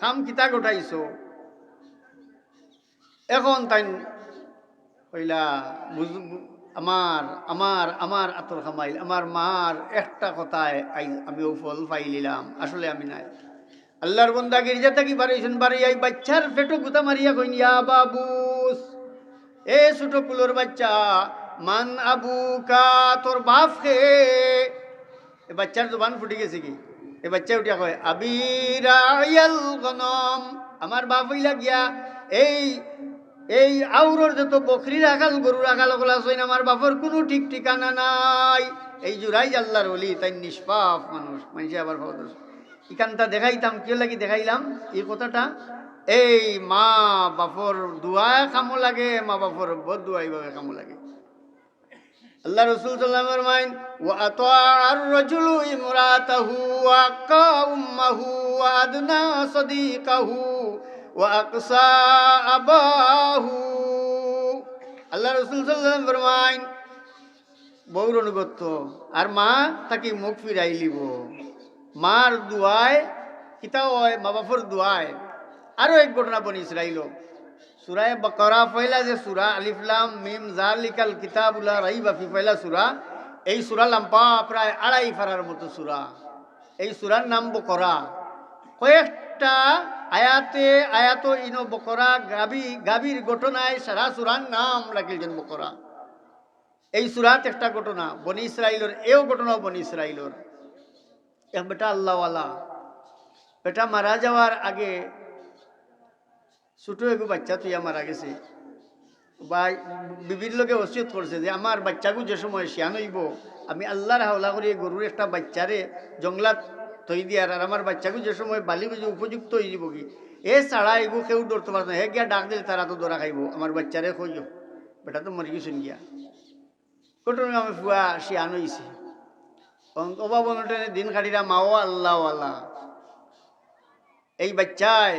খাম কিতা গোটাইছো? এখন তাই কইলা, বুঝ- আমার আমার আমার আতর খামাইল আমার মার একটা কথায় আমি ও ফল পাইলিলাম আসলে আমি নাই। আল্লাহর বন্দা গির্জা থাকি বাড়িছেন বাড়ি এই বাচ্চার পেটো গুতা মারিয়া কইন, ইয়া বাবুস এ ছোট কুলোর বাচ্চা মান আবু কা তোর বাপ খে এ বাচ্চার জবান ফুটে গেছে কি? এ বাচ্চা উঠিয়া কয় আবিরায়াল গনম, আমার বাপ হইলা গিয়া এই এই আউরর যত বকরি রাখাল গরু রাখাল ওগুলা সইন আমার বাপর কোনো ঠিক ঠিকানা নাই। এই জুরাই আল্লাহর বলি তাই নিষ্পাপ মানুষ, মানুষে আবার ভাবত ইখানটা দেখাইতাম, কি লাগি দেখাইলাম? এই কথাটা, এই মা বাপর দুয়া কামো লাগে, মা বাপর বদ দুয়া এইভাবে কামো লাগে। আল্লাহ রসুল সাল্লাম ফরমাইন ওয়া আতাআর রাজুলু ইমরাতাহু ওয়া আক্কা উম্মাহু ওয়া আদনা সাদিকাহু ওয়া আকসা আবাহু। আল্লাহ রসুল সাল্লাম ফরমাইন বউর অনুগত্য, আর মা তাকে মুখ ফিরাই লিব। মার দুয়ায় কিতা হয় মা বাপর দুয়ায় আরও এক ঘটনা বনি ইসরাইল সুরায় বকরা পয়লা যে সুরা আলিফলাম মিম জালিকাল কিতাবুলা রাই বাফি পয়লা সুরা, এই সুরা লাম্পা প্রায় আড়াই ফারার মতো সুরা। এই সুরার নাম বকরা। কয়েকটা আয়াতে আয়াত ইনো বকরা গাবি, গাবির ঘটনায় সারা সুরার নাম রাখিলছেন বকরা। এই সুরাত একটা ঘটনা, বনি ইসরাইলর, এও ঘটনা বনি ইসরাইলর। এক বেটা আল্লাহওয়ালা, বেটা মারা যাওয়ার আগে ছোট একটু বাচ্চা, তুই মারা গেছে বা বিবির লোকে অসিয়ত করছে যে আমার বাচ্চাকে যে সময় শিয়ান হইব, আমি আল্লাহর হাওলা করি গরুর একটা বাচ্চারে জংলাত থই দিয়ার আর আমার বাচ্চাকে যে সময় বালি বুঝে উপযুক্ত হয়ে যাব কি? এ ছাড়া এগু কেউ ধরতে পারত না। হে গিয়া ডাক দিলে তারা তো ধরা খাইব, আমার বাচ্চারে খইও বেটা তো মরি গেছেন গিয়া। ঘটনা আমি ফুয়া শিয়ান হইছে। অভাব দিন কাটিরা মাও আল্লাহ আল্লাহ এই বাচ্চায়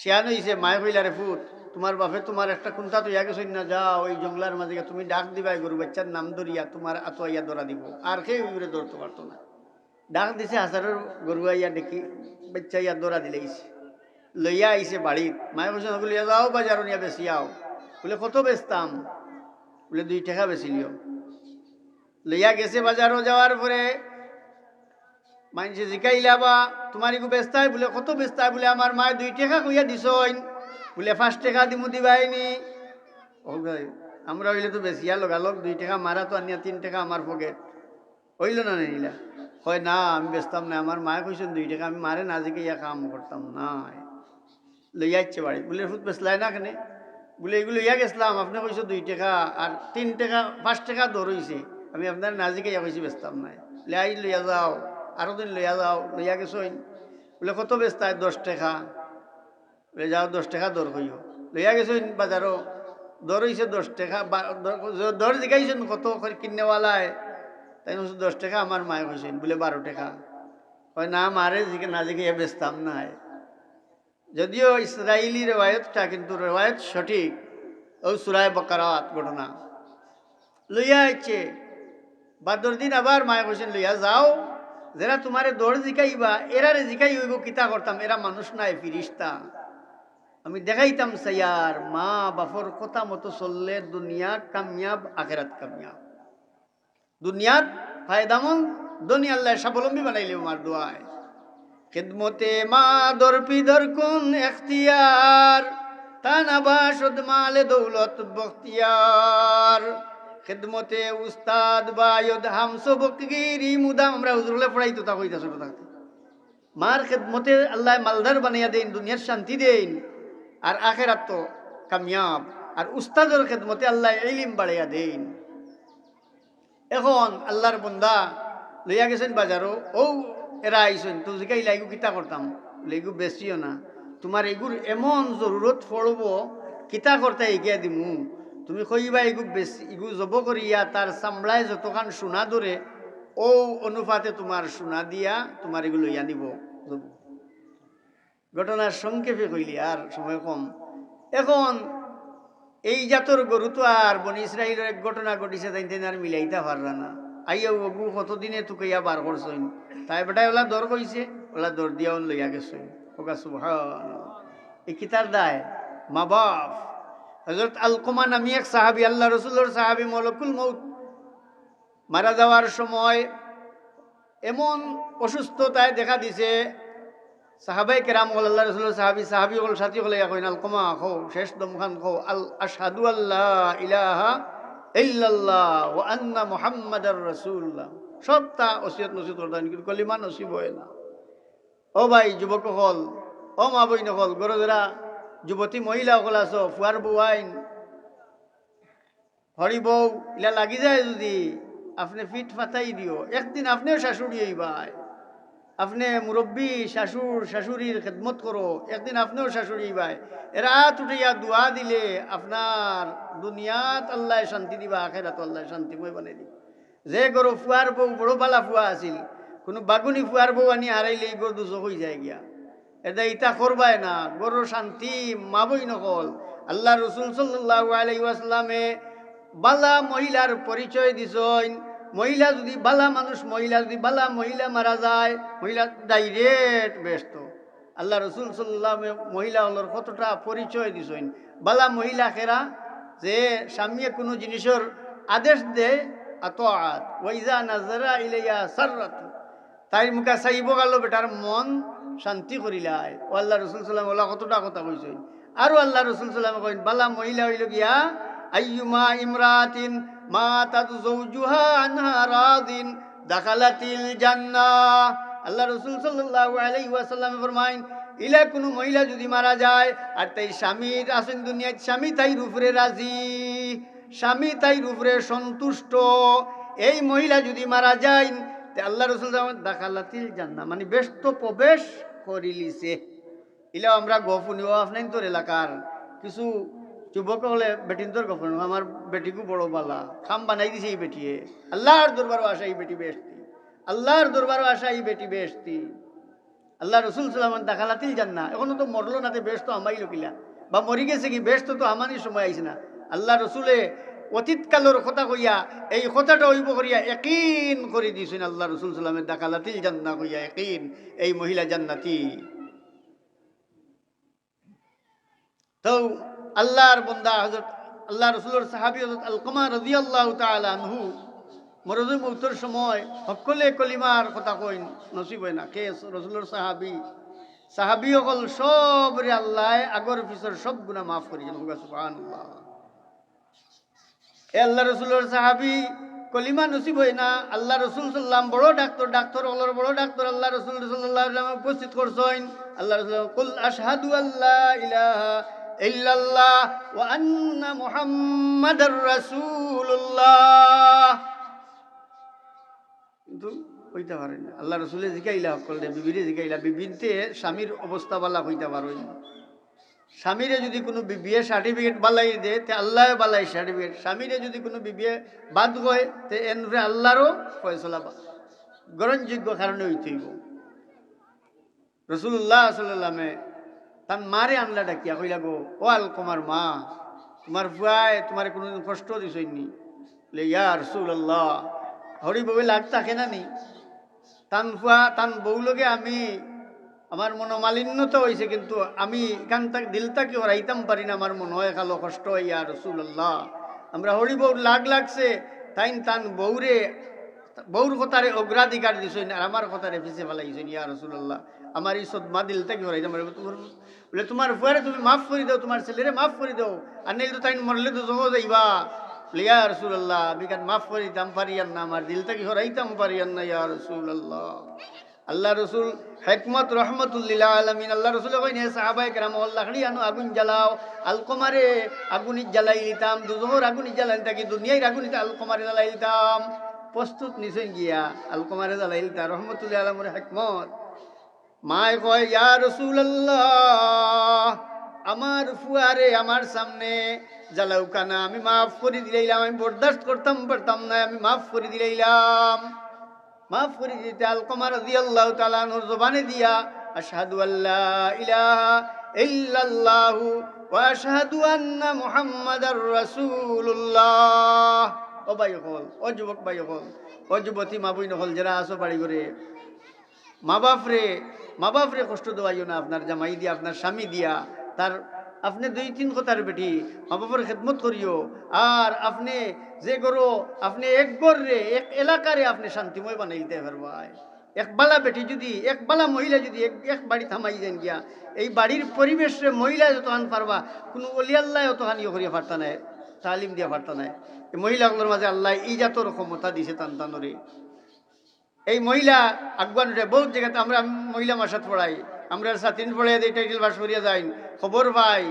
শিয়ান হইছে, মায়ে কইলা, রে ফুট তোমার বাপে তোমার একটা কুন্তা তো ইয়া গেছই না, যাও, ওই জঙ্গলার মাঝে তুমি ডাক দিবা গরু বাচ্চার নাম ধরিয়া তোমার আতো ইয়া ধরা দিব। আর কেউ ইউরে ধরতে পারতো না। ডাক দিছে, হাজারের গরু আইয়া দেখি বাচ্চা ইয়া ধরা দিলেইছে লইয়া আইছে বাড়িত। মায়ে কৈছে বলে যাও, বাজারও নিয়া বেশি আও। বলে, কত বেচতাম? বলে, দুই টাকা বেশি লিও। লইয়া গেছে বাজারও যাওয়ার পরে মানুষে জিকাইলা বা তোমার ইগু বেচতাই বলে, কত বেচতাই বলে, আমার মায়ে দুই টাকা কইয়া দিছইন। বলে, পাঁচ টাকা দিমু দিবাইনি। আমরা হইলে তো বেশিয়া লগালগ দুই টাকা মারা তো আনিয়া তিন টাকা আমার পকেট হইল না নিলা? কয়, না, আমি বেচতাম না, আমার মায়ে কইছেন দুই টাকা, আমি মারে না জিকাইয়া কাম করতাম না লইয়া ইচ্ছে বাড়ি। বলে ফুট বেচলাই না কেনে? বলে, এগুলো ইয়া গেছিলাম, আপনি কইছো দুই টাকা, আর তিন টাকা, পাঁচ টাকা দর হইছে আমি আপনার নাজিকে ইয়া কইছি বেচতাম নাই। বলে আই, লইয়া যাও। আরও দিন লইয়া যাও, লইয়া গেছইন বলে, কত বেচতায়? দশ টাকা। বলে, যাও, দশ টাকা দর কইও। লইয়া গেছইন বাজারও দর হইছে দশ টাকা। দর- জিগাইছেন, কত কিনেওয়ালায় তাই দশ টাকা আমার মায়ে কইছেন বলে, বারো টাকা। কয়, না, মারে জিকে না জিকে বেচতাম নাই। যদিও ইসরায়েলি রেওয়ায়তটা কিন্তু রেওয়ায়ত সঠিক। ও সুরায় বকারাত ঘটনা। লইয়া আইছে। বাদর দিন আবার মায়ে কইছেন লইয়া যাও। যারা তোমারে দৌড় জিকাইবা, এরারে জিকাই হইব কিতা করতাম? এরা মানুষ নাই, ফিরিস্তা। আমি দেখাইতাম সাইয়ার মা বাপর কথা মতো চললে দুনিয়া কামিয়াব, আখেরাত কামিয়াব। দুনিয়াত ফায়দামন দুনিয়া আল্লাহ স্বাবলম্বী বানাইলে আমার দোয়ায়। খেদমতে মা দরপি দরকুন এখতিয়ার, তানা বাসদ মালে দৌলত বখতিয়ার। খেদমতে উস্তাদ বায়দ হামসো বকগিরি মুদাম আমরা হুজুরলে পড়াইতো তা কইতা ছোট থাকতে মার খেদমতে আল্লাহ মালদার বানাইয়া দেন, দুনিয়ার শান্তি দেন, আর আখেরাত তো কামিয়াব। আর উস্তাদের খেদমতে আল্লাহ ইলিম বাড়াইয়া দেন। এখন আল্লাহর বন্দা লইয়া গেছেন বাজারও, ও এরা আইসেন তো জিকাই লাইগু কিতা করতাম? লেগু বেশিও না। তোমার এগুর এমন জরুরত পড়ব, কিতা করতে এগিয়ে দিমু? তুমি কইবা এগু বেশি, ইগু জব করিয়া তার চামড়ায় যতখান সোনা ধরে, ও অনুপাতে তোমার সোনা দিয়া তোমার এগুলো লইয়া নিব। ঘটনার সংক্ষেপে কইলি, আর সময় কম। এখন এই জাতর গরু তো আর বনি ইসরায়েলের এক ঘটনা ঘটিছে তাই আর মিলাইতে পারলা না। আইয়া ওগু কতদিনে তোকে ইয়া বার করছইন তাই বেটাই ওলা দর কইছে, ওলা দৌড় দিয়া লইয়া গেছে ওকা সুবহান এই কিতার দায় মা বাপ হজরত আলকুমা নামি এক সাহাবি, আল্লাহ রসুল্লোর সাহাবি মলকুল মৌত মারা যাওয়ার সময় এমন অসুস্থতায় দেখা দিছে, সাহাবাই কেরাম হল আল্লাহ রসুল সাহাবি সাহাবি হল সাথী হলে কইন, আলকমা খো শেষ দমখান খো আল আশহাদু আল্লাহ ইলাহা ইল্লাল্লাহ ও আন্না মুহাম্মাদার রাসূলুল্লাহ। সব তা ওসিয়ত নসিহত করতেন কিন্তু কলিমা নসিব হয় না। ও ভাই, যুবক হল, ও মা বই নকল গরজরা যুবতী মহিলা সকল আছো আইন। হরি বউ ইলা লাগি যায় যদি, আপনি ফিট ফাটাই দিও একদিন আপনিও শাশুড়ি হইবাই আপনি মুরব্বী শাশুর শাশুড়ির খেদমত করো একদিন আপনিও শাশুড়ি হইবাই এরা তুটিয়া দোয়া দিলে আপনার দুনিয়াত আল্লাহ শান্তি দিবা আখেরাত আল্লাহ শান্তি মই বানাই দিব যে গরু ফুয়ার বউ বড় পালা ফুয়া আছিল, কোনো বাগুনি ফুয়ার বউ আনি হারাইলে এই গরু দুচক হয়ে যায় গিয়া এটা ইটা করবাই না। গরুর শান্তি মাবই নকল। আল্লাহ রসুল সাল্লাহ বালা মহিলার পরিচয় দিছইন মহিলা যদি বালা মানুষ, মহিলা যদি বালা মহিলা মারা যায়, মহিলা ডাইরেক্ট ব্যস্ত। আল্লাহ রসুল সাল্লাহ মহিলা হলোর কতটা পরিচয় দিছইন বালা মহিলা খেরা যে স্বামীয়ে কোনো জিনিসের আদেশ দে আত ওইজা নাজরা ইলাইয়া সাররাত। তাই মুখা চাইব গেল বেটার মন শান্তি করিলাই ও আল্লাহ রসুল সাল্লাম ওলা কতটা কথা কইছেন? আৰু আল্লাহ রসুল সাল্লাম কইন, বালা মহিলা হইল গিয়া, আইয়ুমা ইমরাতিন মা তাদু জৌজুহা আনহা রাদিন দাখালাতিল জান্নাহ আল্লাহ রসুল সাল্লাল্লাহু আলাইহি ওয়াসাল্লাম ফরমাইন, ইলা কোনো মহিলা যদি মারা যায়, আর তাই স্বামীর আসেন দুনিয়ায়, স্বামী তাই রূপরে রাজি, স্বামী তাই রূপরে সন্তুষ্ট। এই মহিলা যদি মারা যায় আল্লাহ রসুল দাখালাতিল জান্না মানে ব্যস্ত প্রবেশ করিলিছে। ইলা আমরা গফুনি ও তোর এলাকার। কিছু যুবক হলে বেটিন তোর গফুন আমার বেটিকু বড় বালা। খাম বানাই দিছে এই বেটিয়ে। আল্লাহর দরবারও আসা এই বেটি বেশতি। আল্লাহর দরবারও আসা এই বেটি বেশতি। আল্লাহ রসুল সাল্লাম দাখালাতিল জান্না এখনও তো মরলো না বেশ তো আমাই লকিলা বা মরি গেছে কি বেশ তো আমারই সময় আইছে না। আল্লাহ রসুলে অতীতকালের কথা কইয়া, এই কথাটা হইব করিয়া একিন করে দিয়েছেন আল্লাহ রসুল সাল্লামের দাকালাতিল জান্না কইয়া একিন, এই মহিলা জান্নাতি। তো আল্লাহর বন্দা হজরত আল্লাহ রসুলের সাহাবি হজরত আলকমা রাজি আল্লাহ তালহু মরজু মৌতর সময় সকলে কলিমার কথা কইন, নসিব না, কে রসুলের সাহাবি? সাহাবি অকল সব রে আল্লাহ আগর পিছর সব গুণা মাফ করিছেন সুবহান আল্লাহ এ আল্লাহ রসুলের সাহাবি কলিমা নসিব হয় না। আল্লাহ রসুল সাল্লাম বড় ডাক্তার ডাক্তার হলোর বড় ডাক্তার আল্লাহ রসুল সাল্লাহ উপস্থিত করছেন। আল্লাহ রসুল কুল আশহাদু আল্লাহ ইলাহা ইল্লাল্লাহ ওয়া আন্না মুহাম্মাদার রাসূলুল্লাহ। কিন্তু হইতে পারে না। আল্লাহ রসুলে জিকাইলা করলে, বিবিরে জিকাইলা বিবিনতে স্বামীর অবস্থা বালা হইতে পারো স্বামীরে যদি কোনো বিবিএ সার্টিফিকেট বালাই দে, তে আল্লাহ বালাই সার্টিফিকেট স্বামীরে যদি কোনো বিবিএ বাদ হয়, তে এনরে আল্লাহরও ফয়সলা গ্রহণযোগ্য কারণে হইতেইব রসুল্লাহ সাল্লামে তার মারে আনলা ডাকিয়া কইলা গো, ও আল কুমার মা, তোমার ফুয়ায় তোমার কোনোদিন কষ্ট দিছইনি লে ইয়া রসুল্লাহ হরি বউ লাগ থাকে না নি? তান ফুয়া, তান বউলগে আমি আমার মনোমালিন্যতা হয়েছে কিন্তু আমি এখান তাক দিল দিলটাকে হরাইতাম পারি না, আমার মনে হয় খালো কষ্ট ইয়া রসুল্লাহ আমরা হরি বউর লাগ লাগছে, তাইন তান বউরে, বউর কথারে অগ্রাধিকার দিছই আর আমার কথারে পিছিয়ে ফেলাইছেন, ইয়া রসুল্লাহ আমার এই সদমা দিলটাকে হরাইতাম পারি তোমার, বলে তোমার ফুয়ারে তুমি মাফ করে দাও, তোমার ছেলেরে মাফ করে দাও, আর নেই তো তাই মরলে তো জমো যাইবা। ইয়া রসুল্লাহ আমি কান মাফ করে দিতাম পারিয়ান না, আমার দিলটাকে হরাইতাম, পারিয়ান না, ইয়া রসুল্লাহ আল্লাহ রসুল হেকমত রহমতুল্লিল্লাহ আলমিন। আল্লাহ রসুল কইনে সাহাবাই কেরাম লাকড়ি আনো, আগুন জ্বালাও। আলকমারে আগুনি জ্বালাই লিতাম দুজোহর আগুনি জ্বালাই থাকি দুনিয়ায় আগুনি আলকমারে জ্বালাই লিতাম প্রস্তুত নিছেন গিয়া, আলকমারে জ্বালাই লিতা রহমতুল্লাহ আলমর হেকমত। মায় কয়, ইয়া রসুল আমার ফুয়ারে আমার সামনে জ্বালাও কানা? আমি মাফ করে দিলাইলাম, আমি বরদাস্ত করতাম, পারতাম না, আমি মাফ করে দিলাইলাম। মাফ করে দিতে আলকমার আল্লাহ তালানুর জবানে দিয়া, আশহাদু আল্লাহ ইলাহা ইল্লাল্লাহু ওয়া আশহাদু আন্না মুহাম্মাদার রাসূলুল্লাহ। ও ভাই হল ও যুবক ভাই হল ও যুবতী মা বই নহল যারা আসো বাড়ি করে মা বাপ রে মা বাপরে কষ্ট দেওয়াইও না, আপনার জামাই দিয়া, আপনার স্বামী দিয়া, তার আপনি দুই তিন কথার বেটি মা বাবার খেদমত করিও। আর আপনি যে গরো আপনি এক গড়রে এক এলাকারে আপনি শান্তিময় বানাই দিতে পারবাই। এক বালা বেটি যদি, এক বালা মহিলা যদি এক এক বাড়ি থামাই যান গিয়া, এই বাড়ির পরিবেশে মহিলা যতখান পারবা, কোনো অলিয়াল্লাহ অতখান ইয়ে করিয়া পারতা নাই, তালিম দিয়া পারতা নাই। এই মহিলাগুলোর মাঝে আল্লাহ এই জাতর ক্ষমতা দিছে টান টানরে এই মহিলা আগুয়ান উঠে বহুত জায়গাতে আমরা মহিলা মাসাত পড়াই। আমরা সাতিন পড়াই দিই টাইটেল বাস করিয়া যাই। খবর পাই।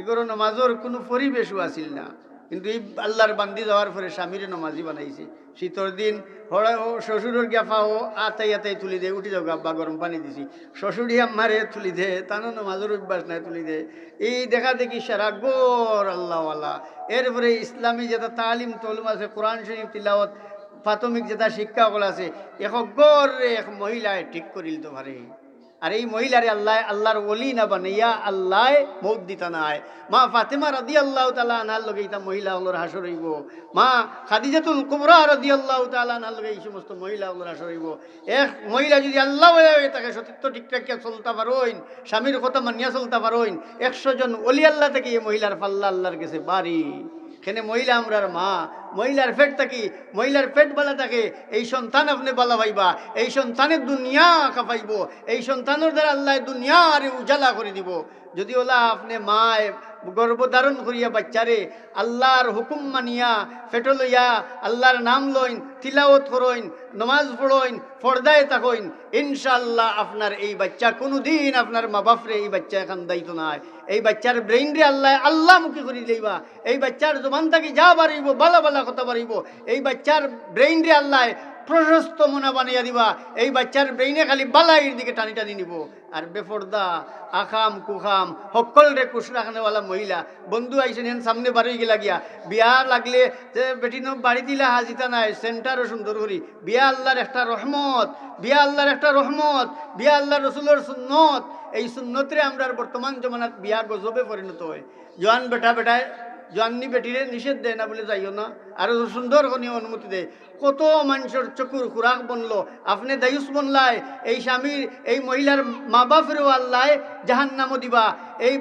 এগুলো নমাজর কোনো পরিবেশও আছিল না। কিন্তু এই আল্লাহর বান্দি যাওয়ার পরে স্বামীরে নমাজি বানাইছে। শীতর দিন হড়া ও শ্বশুরের গেফা ও আতাই আতাই তুলি দে, উঠি যাও গাব্বা গরম পানি দিছি। শ্বশুরি আম্মারে তুলি দে তানো নমাজের অভ্যাস নাই তুলি দে। এই দেখা দেখি সারা গোর আল্লাহওয়ালা। এরপরে ইসলামী যেটা তালিম তলুম আছে, কোরআন শরীফ তিলাওয়াত, প্রাথমিক যেটা শিক্ষা কল আছে এক গড়ে এক মহিলায় ঠিক করিল তো পারে। আর এই মহিলারে আল্লাহ, আল্লাহর ওলি না বানাইয়া আল্লাহ মৌত দিতা নাই। মা ফাতেমা রাদি আল্লাহ তালা আনার লগে ইতা মহিলা হলোর হাসর হইব। মা খাদিজাতুল কুমরা রাদি আল্লাহ তালা আনার লগে এই সমস্ত মহিলা হলোর হাসর হইব। এক মহিলা যদি আল্লাহ হয়ে তাকে সতীর্থ ঠিকঠাক চলতে পারোইন, স্বামীর কথা মানিয়া চলতে পারোইন, একশো জন অলি আল্লাহ থেকে এই মহিলার পাল্লা আল্লাহর কাছে বাড়ি। এখানে মহিলা আমরার মা? মহিলার পেট থাকি মহিলার পেট বলা থাকে এই সন্তান আপনি বলা পাইবা এই সন্তানের দুনিয়া কাপাইব। এই সন্তানের দ্বারা আল্লাহ দুনিয়া আরে উজালা করে দিব। যদি ওলা আপনি মায় গর্ভধারণ করিয়া বাচ্চারে আল্লাহর হুকুম মানিয়া ফেটো লইয়া আল্লাহর নাম লইন তিলাওত করইন নমাজ পড়ইন, পর্দায় থাকইন ইনশাল্লাহ আপনার এই বাচ্চা কোনো দিন আপনার মা বাপরে এই বাচ্চা এখন দায়িত্ব নাই। এই বাচ্চার ব্রেইন রে আল্লাহ আল্লাহ মুখী করি লইবা এই বাচ্চার জবান থাকি যা বাড়িব, বালা বালা কথা বাড়িব। এই বাচ্চার ব্রেইন রে আল্লাহ প্রশস্ত মনা বানিয়া দিবা। এই বাচ্চার ব্রেইনে খালি বালাইয়ের দিকে টানি টানি নিব। আর বেফর্দা, আখাম, কুখাম সকল রে কুশ রাখানেওয়ালা মহিলা, বন্ধু আইসেন হেন, সামনে বাড়ি গিলা গিয়া। বিয়া লাগলে যে বেটিনো বাড়ি দিলা হাজিতা নাই সেন্টারও সুন্দর করি বিয়া আল্লাহর একটা রহমত, বিয়া আল্লাহর একটা রহমত, বিয়া আল্লাহ রসুলের সুন্নত। এই সুন্নতরে আমরা বর্তমান জমানাত বিয়া গজবে পরিণত হয়। জোয়ান বেটা বেটায় জোয়ান্নি বেটিরে, নিষেধ দেয় না বলে যাইও না। আর সুন্দর কোনি অনুমতি দেয় কত মানুষের চকুর খুরাক বনলো। আপনি দায়ুস বনলায় এই স্বামীর, এই মহিলার মা বাপেরও আল্লায় জাহান নামও দিবা এই,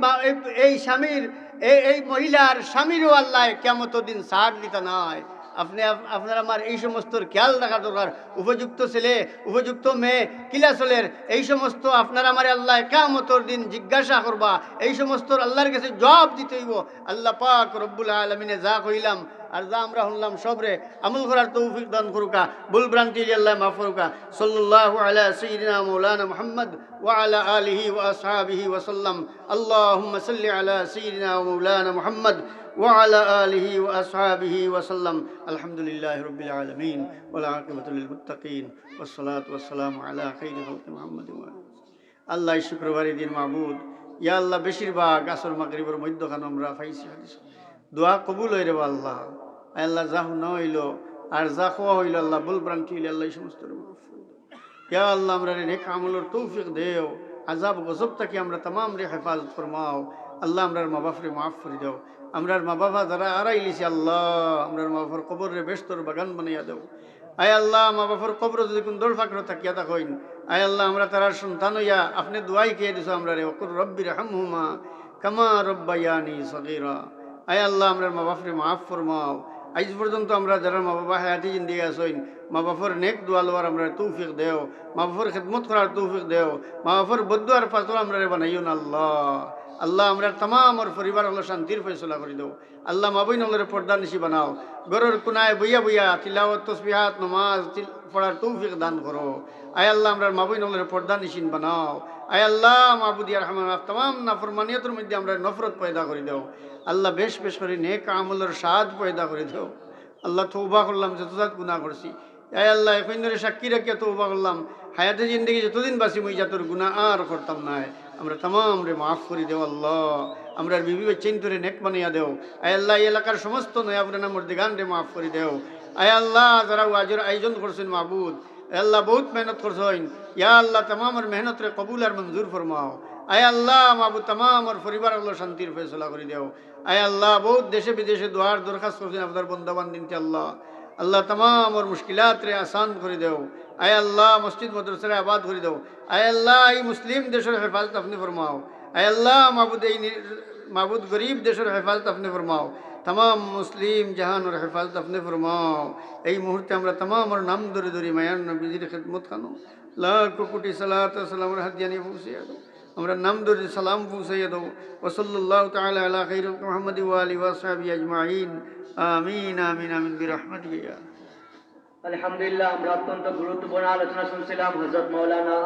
এই- স্বামীর এই এই মহিলার স্বামীরও আল্লাহ কেমত দিন সার দিতে নয় আপনি আপ- আপনার আমার এই সমস্ত খেয়াল রাখা দরকার। উপযুক্ত ছেলে, উপযুক্ত মেয়ে কিলা চলের এই সমস্ত আপনার আমার আল্লাহ কামতর দিন জিজ্ঞাসা করবা। এই সমস্ত আল্লাহর কাছে জবাব দিতে হইব। আল্লাহ পাক রব্বুল আলমিনে যা কইলাম আর যা আমরা শুনলাম সবরে আমল করার তৌফিক দান করুকা ভুল ভ্রান্তি আল্লাহ মাফ করুকা সাল্লাল্লাহু আলা সাইয়্যিদিনা মাওলানা মুহাম্মদ ওয়া আলা আলিহি ওয়া আসহাবিহি ওয়া সাল্লাম আল্লাহুম্মা সাল্লি আলা সাইয়্যিদিনা মাওলানা মুহাম্মদ وعلى آله وأصحابه وسلم الحمد لله رب العالمين والعاقبة للمتقين والصلاة والسلام على خير خلق محمد وآله আল্লাহ শুক্রবারে দিন মাহবুদ ইয়া আল্লাহ বেশিরভাগ আসর মাগরিবের মধ্যখান আমরা পাইছি হাদিস দোয়া কবুল হইরে আল্লাহ আয় আল্লাহ যা হুনা হইল, আর যা খোয়া হইল, আল্লাহ বুল ব্রান্তি হইলে আল্লাহ এই সমস্ত। ইয়া আল্লাহ, আমরা রে নেক আমলের তৌফিক দেও আজাব গজব থেকে আমরা তাম রে হেফাজত ফরমাও। আল্লাহ, আমরার মা বাপরে মাফ করে দাও। আমরার মা বাবা যারা আড়াইলিছি আল্লাহ, আমরার মা বাবার কবর রে বেস্তর বাগান বানাইয়া দেও। আয় আল্লাহ মা বাবার কবর যদি কোন দৌড় ফাঁকর থাকিয়া তা হইন আয় আল্লাহ, আমরা তারার সন্তান হইয়া আপনি দোয়াই খেয়ে দিছো, আমরা রে অকুর রব্বির হামহুমা কামা রব্বায়ানি সগীরা। আয় আল্লাহ আমরা মা বাপরে মাফ ফরমাও। আজ পর্যন্ত আমরা যারা মা বাবা হায়াতি জিন্দিগি আসইন মা বাপর নেক দোয়া আমরা তৌফিক দেও, মা বাপর খেদমত করার তৌফিক দেও, মা বাপর বদ্ধ আর পাতল আমরা বানাইও আল্লাহ। আল্লাহ আমরা তাম পরিবার হলো শান্তির ফয়সলা করে দেও। আল্লাহ মাবইন হলের পর্দা নিশি বানাও। গরুর কুনায় বইয়া বইয়া তিলাওয়াত তসবিহাত নমাজ পড়ার তৌফিক দান করো। আয় আল্লাহ আমরা মাবইন হলের পর্দা নিশিন বানাও। আয় আল্লাহ মাহবুদিয়া রহমান তাম নাফরমানিয়তের মধ্যে আমরা নফরত পয়দা করে দেও। আল্লাহ বেশ বেশ করে নেক আমলের স্বাদ পয়দা করে দেও। আল্লাহ তৌবা করলাম যতজাত গুণা করছি। আয় আল্লাহ, এখন ধরে সাক্ষী রাখিয়া তৌবা করলাম। হায়াতে জিন্দগি যতদিন বাসি মই যা তোর গুণা আর করতাম নাই আমরা তাম রে মাফ করে দেও আল্লাহ। আমরা বিবি বাচ্চাইন তোরে নেক বানিয়া দেও। আয় আল্লাহ, এই এলাকার সমস্ত নয় নয়াবরে নামর দিগান রে মাফ করে দেও। আয় আল্লাহ, যারা আজর আয়োজন করছেন মাহবুদ আল্লাহ বহুত মেহনত করছেন। ইয়া আল্লাহ, তামামর মেহনত রে কবুল আর মঞ্জুর ফরমাও। আয় আল্লাহ মাহবুদ তামামর পরিবার আল্লাহ শান্তির ফেসলা করে দেও। আয় আল্লাহ, বহুত দেশে বিদেশে দোয়ার দরখাস্ত করছেন আপনার বন্দাবান দিনকে আল্লাহ। আল্লাহ তমাম ওর মুশকিলাত রে আসান করে দেও। আয় আল্লাহ, মসজিদ মদরসারে আবাদ করে দেও। আয় আল্লাহ, এই মুসলিম দেশের হেফাজত আপনি ফরমাও। আয় আল্লাহ, মাবুদ, এই মাবুদ গরিব দেশের হেফাজত আপনি ফরমাও। তমাম মুসলিম জাহানোর হেফাজত আপনি ফরমাও। এই মুহূর্তে আমরা তমাম ওর নাম ধরে ধরি মায়ান নবীজির খেদমত খানো। লাখ কোটি সালাত সালামের হাত জানিয়ে পৌঁছে আমরা নাম ধরে সালাম পৌঁছাইয়া দেবো। ওসল্লাহ তাআলা আলা খাইর মোহাম্মদ ওয়ালি ওয়াসাবি আজমাইন। আমিন আমিন আমিন, বিরহমতিকা। আলহামদুলিল্লাহ, আমরা অত্যন্ত গুরুত্বপূর্ণ আলোচনা শুনছিলাম হজরত মৌলানা